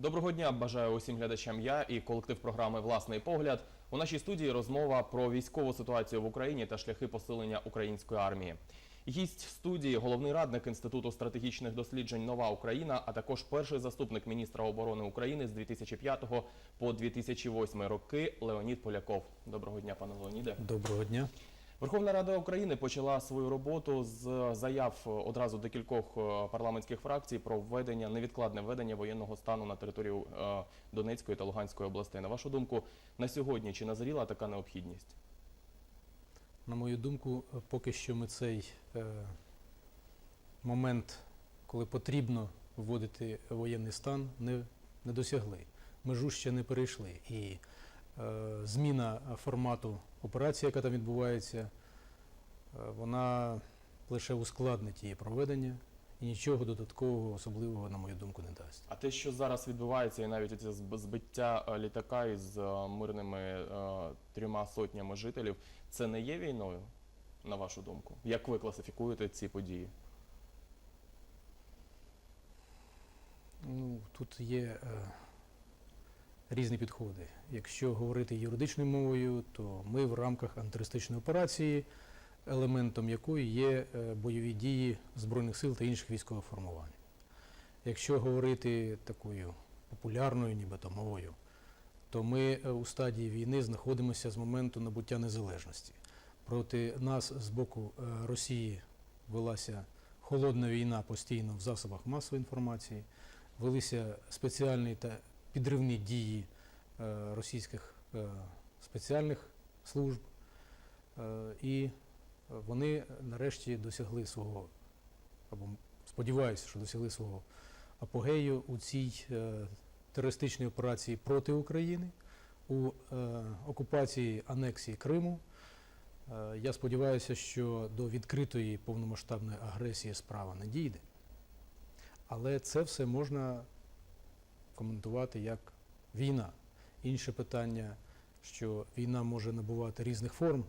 Доброго дня бажаю усім глядачам. Я і колектив програми Власний погляд. У нашій студії розмова про військову ситуацію в Україні та шляхи посилення української армії. Гість студії головний радник Інституту стратегічних досліджень Нова Україна, а також перший заступник міністра оборони України з 2005 по 2008 роки Леонід Поляков. Доброго дня, пане Леоніде. Доброго дня. Верховна Рада України почала свою роботу з заяв одразу декількох е, парламентських фракцій про введення невідкладне введення воєнного стану на територію е, Донецької та Луганської областей. На вашу думку, на сьогодні чи назріла така необхідність? На мою думку, поки що ми цей е, момент, коли потрібно вводити воєнний стан, не, не досягли. Межу ще не перейшли. І зміна формату операції, яка там відбувається, е, вона лише ускладнить її проведення і нічого додаткового, особливого, на мою думку, не дасть. А те, що зараз відбувається, і навіть це збиття е, літака із е, мирними е, трьома сотнями жителів, це не є війною, на вашу думку? Як ви класифікуєте ці події? Ну, тут є е, різні підходи. Якщо говорити юридичною мовою, то ми в рамках антитерористичної операції, елементом якої є е, бойові дії Збройних сил та інших військових формувань. Якщо говорити такою популярною, нібито мовою, то ми е, у стадії війни знаходимося з моменту набуття незалежності. Проти нас з боку е, Росії велася холодна війна постійно в засобах масової інформації велися спеціальні та підривні дії е, російських е, спеціальних служб, е, і вони нарешті досягли свого, або сподіваюся, що досягли свого апогею у цій терористичній операції проти України, у окупації анексії Криму. Я сподіваюся, що до відкритої повномасштабної агресії справа не дійде. Але це все можна коментувати як війна. Інше питання, що війна може набувати різних форм.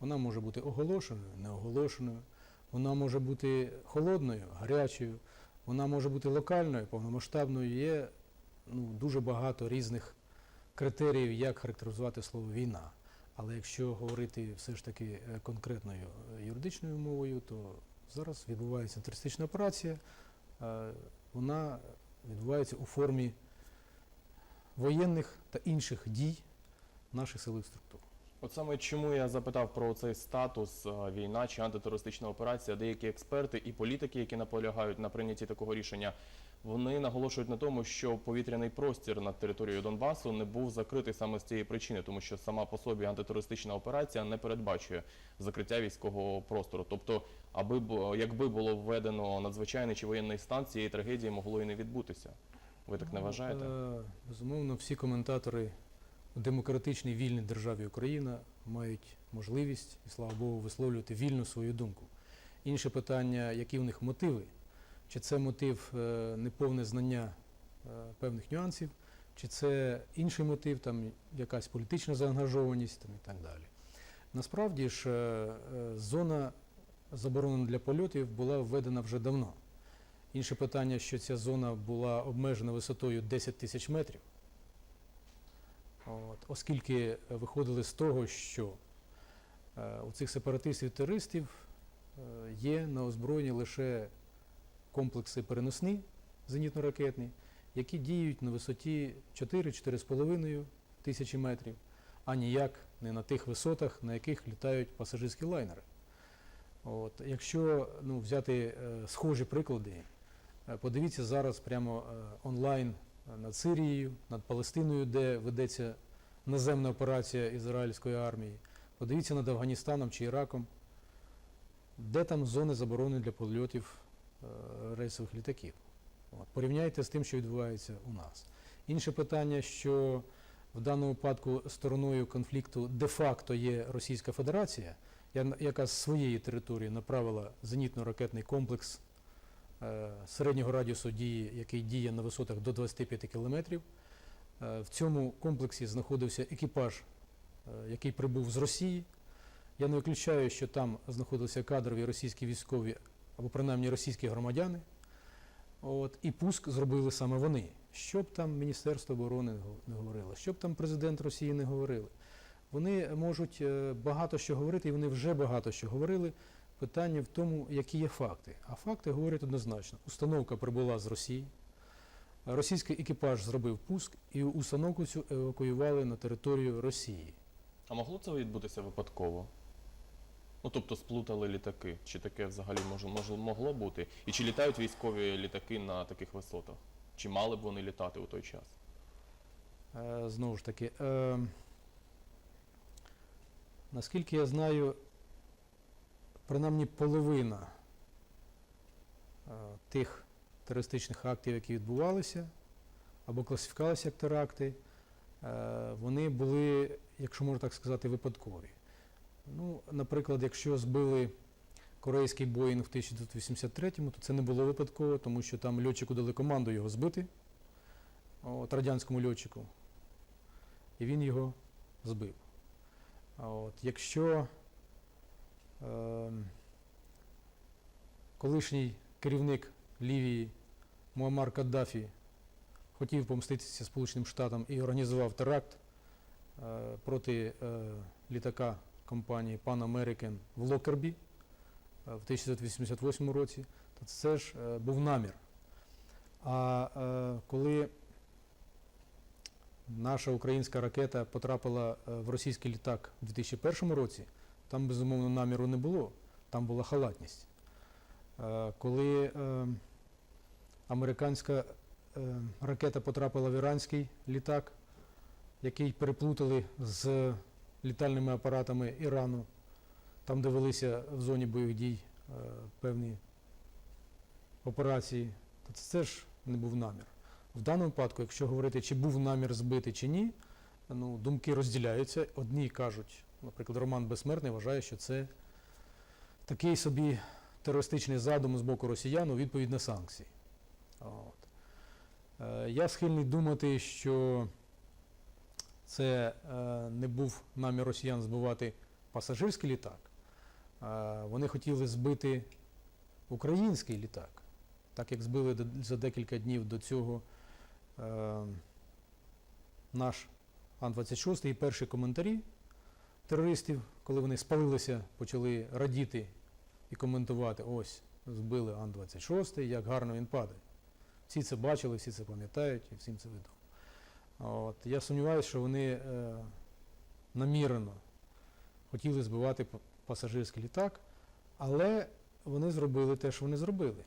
Вона може бути оголошеною, неоголошеною, вона може бути холодною, гарячою, вона може бути локальною, повномасштабною. Є ну, дуже багато різних критеріїв, як характеризувати слово війна. Але якщо говорити все ж таки е, конкретною е, юридичною мовою, то зараз відбувається терористична операція. Е, вона відбувається у формі воєнних та інших дій наших силових структур. От саме чому я запитав про цей статус е, війна чи антитерористична операція, деякі експерти і політики, які наполягають на прийнятті такого рішення, вони наголошують на тому, що повітряний простір над територією Донбасу не був закритий саме з цієї причини, тому що сама по собі антитерористична операція не передбачує закриття військового простору. Тобто, аби якби було введено надзвичайний чи воєнний стан, цієї трагедії могло і не відбутися. Ви так не вважаєте? Е, Безумовно, всі коментатори у демократичній вільній державі Україна мають можливість, і слава Богу, висловлювати вільно свою думку. Інше питання, які в них мотиви? Чи це мотив е, неповне знання е, певних нюансів, чи це інший мотив, там якась політична заангажованість там, і так далі. Насправді ж, е, зона заборонена для польотів була введена вже давно. Інше питання, що ця зона була обмежена висотою 10 тисяч метрів. От, оскільки виходили з того, що у цих сепаратистів-терористів є на озброєнні лише комплекси переносні зенітно-ракетні, які діють на висоті 4-4,5 тисячі метрів, а ніяк не на тих висотах, на яких літають пасажирські лайнери. От, якщо ну, взяти е, схожі приклади, е, подивіться зараз прямо е, онлайн над Сирією, над Палестиною, де ведеться наземна операція ізраїльської армії. Подивіться над Афганістаном чи Іраком, де там зони заборони для польотів рейсових літаків. От, порівняйте з тим, що відбувається у нас. Інше питання, що в даному випадку стороною конфлікту де-факто є Російська Федерація, яка з своєї території направила зенітно-ракетний комплекс е, середнього радіусу дії, який діє на висотах до 25 кілометрів. Е, В цьому комплексі знаходився екіпаж, е, який прибув з Росії. Я не виключаю, що там знаходилися кадрові російські військові або принаймні російські громадяни. От, і пуск зробили саме вони, що б там Міністерство оборони не говорило, що б там президент Росії не говорили. Вони можуть е, багато що говорити, і вони вже багато що говорили. Питання в тому, які є факти. А факти говорять однозначно. Установка прибула з Росії, російський екіпаж зробив пуск, і установку цю евакуювали на територію Росії. А могло це відбутися випадково? Ну, тобто сплутали літаки. Чи таке взагалі мож, мож, могло бути? І чи літають військові літаки на таких висотах? Чи мали б вони літати у той час? Е, Знову ж таки, е, наскільки я знаю, принаймні половина е, тих терористичних актів, які відбувалися, або класифікувалися як теракти, е, вони були, якщо можна так сказати, випадкові. Ну, наприклад, якщо збили корейський Боїнг в 1983-му, то це не було випадково, тому що там льотчику дали команду його збити, от, радянському льотчику і він його збив. От, якщо е, колишній керівник Лівії Муаммар Каддафі хотів помститися Сполученим Штатам і організував теракт е, проти е, літака компанії Pan American в Локербі е, в 1988 році, то це ж е, був намір. А е, коли наша українська ракета потрапила в російський літак у 2001 році, там безумовно наміру не було, там була халатність. Коли американська ракета потрапила в іранський літак, який переплутали з літальними апаратами Ірану, там де велися в зоні бойових дій е, певні операції, то це ж не був намір. В даному випадку, якщо говорити, чи був намір збити чи ні, ну, думки розділяються. Одні кажуть, наприклад, Роман Безсмертний вважає, що це такий собі терористичний задум з боку росіян у відповідь на санкції. От. Е, Я схильний думати, що це е, не був намір росіян збивати пасажирський літак. Е, Вони хотіли збити український літак, так як збили за декілька днів до цього е, наш Ан-26 і перші коментарі терористів, коли вони спалилися, почали радіти і коментувати, ось, збили Ан-26, як гарно він падає. Всі це бачили, всі це пам'ятають і всім це відомо. От, я сумніваюся, що вони е, намірено хотіли збивати пасажирський літак, але вони зробили те, що вони зробили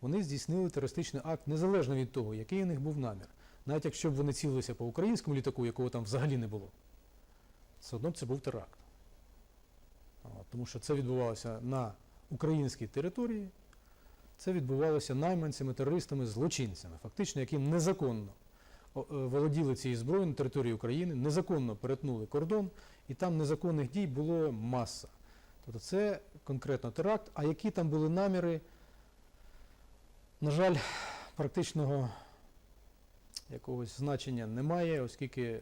вони здійснили терористичний акт незалежно від того, який у них був намір. Навіть якщо б вони цілилися по українському літаку, якого там взагалі не було, все одно це був теракт. От, Тому що це відбувалося на українській території, це відбувалося найманцями, терористами, злочинцями, фактично, яким незаконно володіли цією зброєю на території України, незаконно перетнули кордон, і там незаконних дій було маса. Тобто це конкретно теракт, а які там були наміри, на жаль, практичного якогось значення немає, оскільки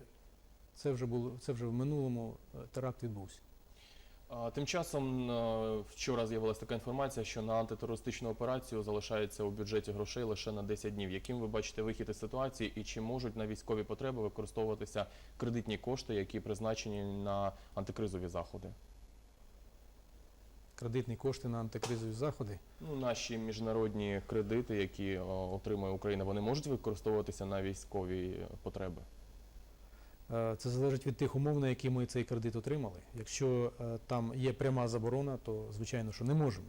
це вже було це вже в минулому е, теракт відбувся. Тим часом е, вчора з'явилася така інформація, що на антитерористичну операцію залишається у бюджеті грошей лише на 10 днів. Яким ви бачите вихід із ситуації і чи можуть на військові потреби використовуватися кредитні кошти, які призначені на антикризові заходи? Кредитні кошти на антикризові заходи. Ну, наші міжнародні кредити, які отримує Україна, вони можуть використовуватися на військові е, потреби? Е, Це залежить від тих умов, на які ми цей кредит отримали. Якщо е, там є пряма заборона, то звичайно, що не можемо.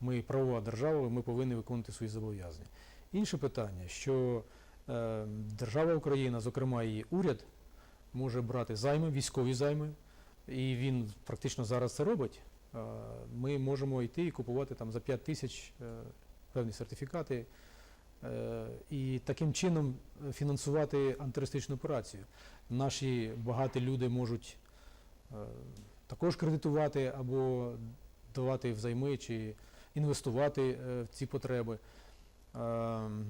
Ми правова держава, ми повинні виконувати свої зобов'язання. Інше питання, що е, держава Україна, зокрема її уряд, може брати займи, військові займи, і він практично зараз це робить. Ми можемо йти і купувати там за 5 тисяч певні сертифікати і таким чином е, фінансувати антитерористичну операцію. Наші багаті люди можуть е, також кредитувати або давати взайми чи інвестувати е, в ці потреби. Е,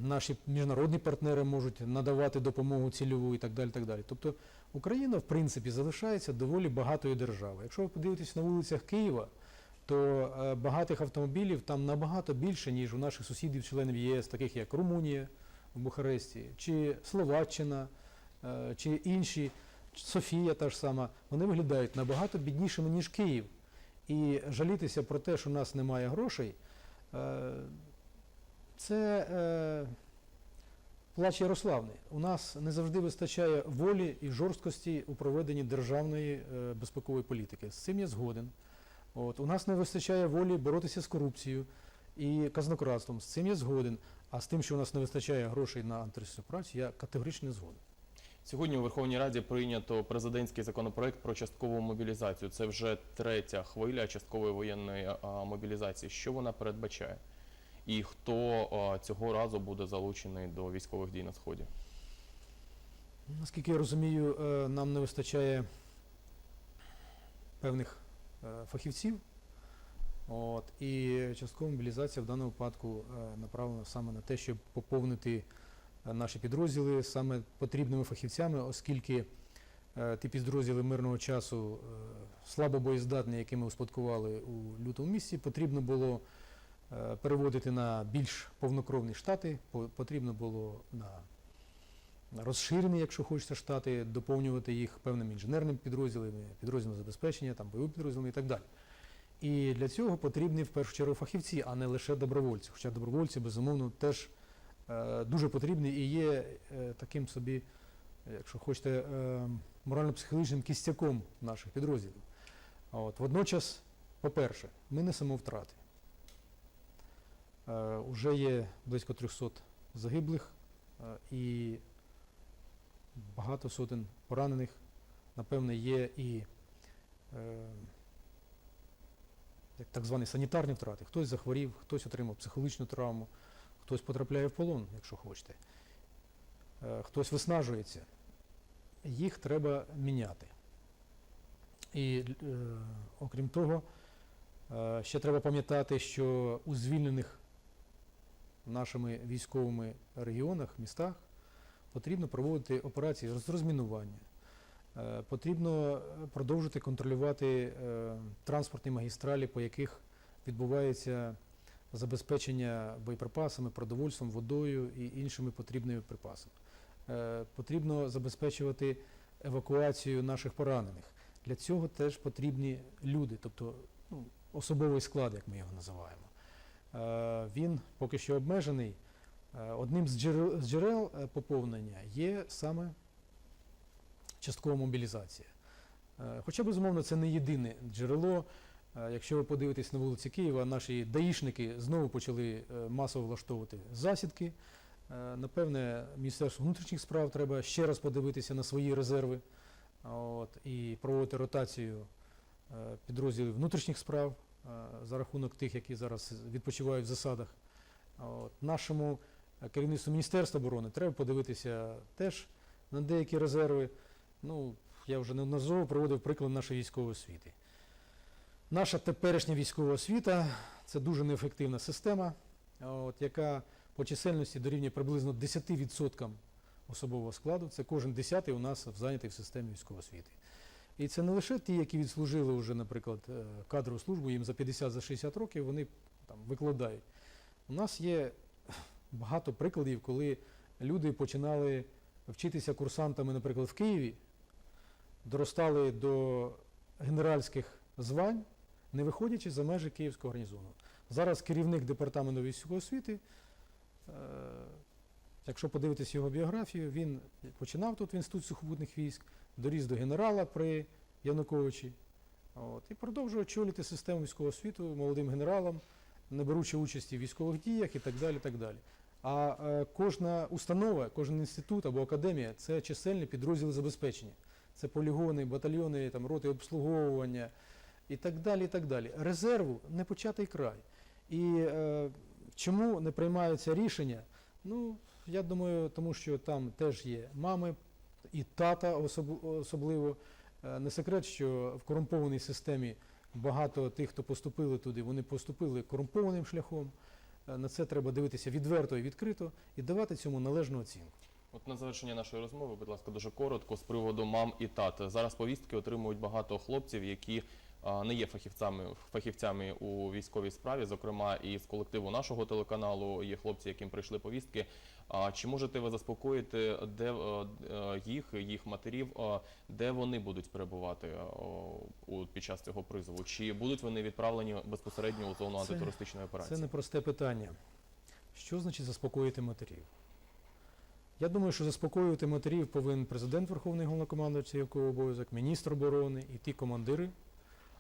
Наші міжнародні партнери можуть надавати допомогу цільову і так далі. Так далі. Тобто Україна, в принципі, залишається доволі багатою державою. Якщо ви подивитесь на вулицях Києва, то е, багатих автомобілів там набагато більше, ніж у наших сусідів, членів ЄС, таких як Румунія, в Бухаресті, чи Словаччина, е, чи інші, Софія та ж сама, вони виглядають набагато біднішими, ніж Київ. І жалітися про те, що у нас немає грошей, е, це плач Ярославний. У нас не завжди вистачає волі і жорсткості у проведенні державної безпекової політики. З цим я згоден. От, у нас не вистачає волі боротися з корупцією і казнократством. З цим я згоден. А з тим, що у нас не вистачає грошей на антитерористичну працю, я категорично не згоден. Сьогодні у Верховній Раді прийнято президентський законопроект про часткову мобілізацію. Це вже третя хвиля часткової воєнної мобілізації. Що вона передбачає? І хто цього разу буде залучений до військових дій на сході? Наскільки я розумію, е, нам не вистачає певних фахівців. От, і часткова мобілізація в даному випадку е, направлена саме на те, щоб поповнити е, наші підрозділи саме потрібними фахівцями, оскільки е, ті підрозділи мирного часу е, слабо боєздатні, які ми успадкували у лютому місяці, потрібно було е, переводити на більш повнокровні штати, потрібно було на розширені, якщо хочете, штати, доповнювати їх певними інженерними підрозділами, підрозділами забезпечення, там бойовими підрозділами і так далі. І для цього потрібні в першу чергу фахівці, а не лише добровольці. Хоча добровольці, безумовно, теж е, дуже потрібні і є е, таким собі, якщо хочете, е, морально-психологічним кістяком наших підрозділів. От, водночас, по-перше, ми несемо втрати. Е, уже є близько 300 загиблих е, і багато сотень поранених. Напевне, є і е, так звані санітарні втрати. Хтось захворів, хтось отримав психологічну травму, хтось потрапляє в полон, якщо хочете. Е, хтось виснажується. Їх треба міняти. І е, окрім того, е, ще треба пам'ятати, що у звільнених нашими військовими регіонах, містах потрібно проводити операції з розмінування. Е, Потрібно е, продовжити контролювати е, транспортні магістралі, по яких відбувається забезпечення боєприпасами, продовольством, водою і іншими потрібними припасами. Потрібно забезпечувати евакуацію наших поранених. Для цього теж потрібні люди, тобто ну, особовий склад, як ми його називаємо. Він поки що обмежений. Е, Одним з джерел, з джерел е, поповнення є саме часткова мобілізація. Е, Хоча, безумовно, це не єдине джерело. Якщо ви подивитесь на вулиці Києва, наші даїшники знову почали масово влаштовувати засідки. Напевне, Міністерству внутрішніх справ треба ще раз подивитися на свої резерви от, і проводити ротацію підрозділів внутрішніх справ за рахунок тих, які зараз відпочивають в засадах. От, нашому керівництву Міністерства оборони треба подивитися теж на деякі резерви. Ну, я вже неодноразово проводив приклад нашої військової освіти. Наша теперішня військова освіта це дуже неефективна система, от, яка по чисельності дорівнює приблизно 10% особового складу. Це кожен десятий у нас зайнятий в системі військової освіти. І це не лише ті, які відслужили вже, наприклад, е, кадрову службу, їм за 50-60 років вони там викладають. У нас є багато прикладів, коли люди починали вчитися курсантами, наприклад, в Києві, доростали до генеральських звань, не виходячи за межі Київського гарнізону. Зараз керівник департаменту військової освіти, е, якщо подивитись його біографію, він починав тут в інституті сухопутних військ, доріс до генерала при Януковичі. От, і продовжує очолювати систему військового освіту молодим генералам, не беручи участі в військових діях і так далі. так далі. А е, кожна установа, кожен інститут або академія це чисельні підрозділи забезпечення. Це полігони, батальйони, там, роти обслуговування і так далі. і так далі. Резерву не початий край. І е, чому не приймаються рішення? Ну, я думаю, тому що там теж є мами і тата особ- особливо. Е, Не секрет, що в корумпованій системі багато тих, хто поступили туди, вони поступили корумпованим шляхом. Е, На це треба дивитися відверто і відкрито і давати цьому належну оцінку. От на завершення нашої розмови, будь ласка, дуже коротко з приводу мам і тат. Зараз повістки отримують багато хлопців, які не є фахівцями фахівцями у військовій справі. Зокрема, і з колективу нашого телеканалу є хлопці, яким прийшли повістки. Чи можете ви заспокоїти, де е, е, їх, їх матерів, де вони будуть перебувати е, під час цього призову? Чи будуть вони відправлені безпосередньо у зону антитерористичної операції? Це непросте питання. Що значить заспокоїти матерів? Я думаю, що заспокоювати матерів повинен президент Верховний Головнокомандуючий, це його обов'язок, міністр оборони і ті командири,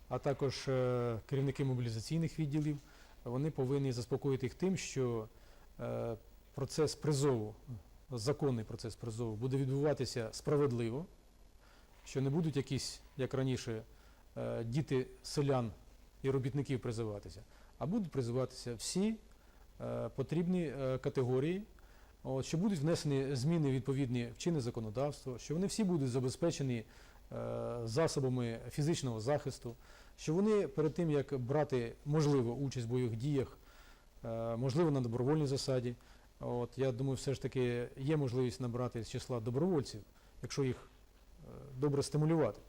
а також е, керівники мобілізаційних відділів. Вони повинні заспокоїти їх тим, що е, процес призову, законний процес призову буде відбуватися справедливо, що не будуть якісь, як раніше, е, діти селян і робітників призиватися, а будуть призиватися всі потрібні категорії, що будуть внесені зміни відповідні в чинне законодавство, що вони всі будуть забезпечені засобами фізичного захисту, що вони перед тим, як брати можливо участь в бойових діях, е, можливо на добровольній засаді. От, я думаю, все ж таки є можливість набрати з числа добровольців, якщо їх е, добре стимулювати.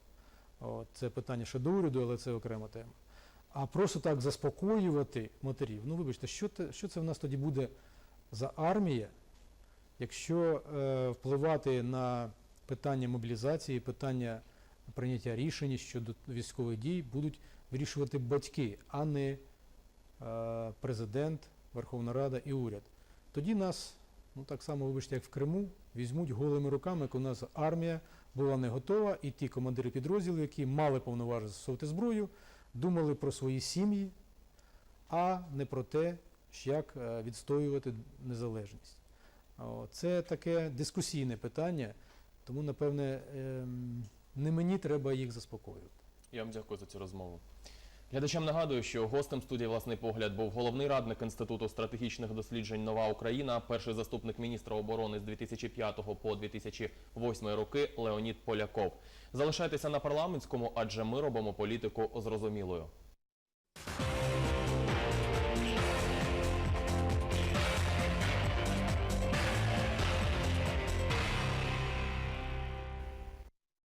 От, це питання ще до уряду, але це окрема тема. А просто так заспокоювати матерів. Ну, вибачте, що, те, що це в нас тоді буде за армія, якщо е, впливати на питання мобілізації, питання прийняття рішень щодо військових дій будуть вирішувати батьки, а не е, президент, Верховна Рада і уряд. Тоді нас, ну так само, вибачте, як в Криму, візьмуть голими руками, як у нас армія була не готова, і ті командири підрозділів, які мали повноваження застосовувати зброю, думали про свої сім'ї, а не про те, як е, відстоювати незалежність. Це таке дискусійне питання, тому, напевне, ем, не мені треба їх заспокоювати. Я вам дякую за цю розмову. Глядачам нагадую, що гостем студії власний погляд був головний радник Інституту стратегічних досліджень Нова Україна, перший заступник міністра оборони з 2005 по 2008 роки Леонід Поляков. Залишайтеся на парламентському, адже ми робимо політику зрозумілою.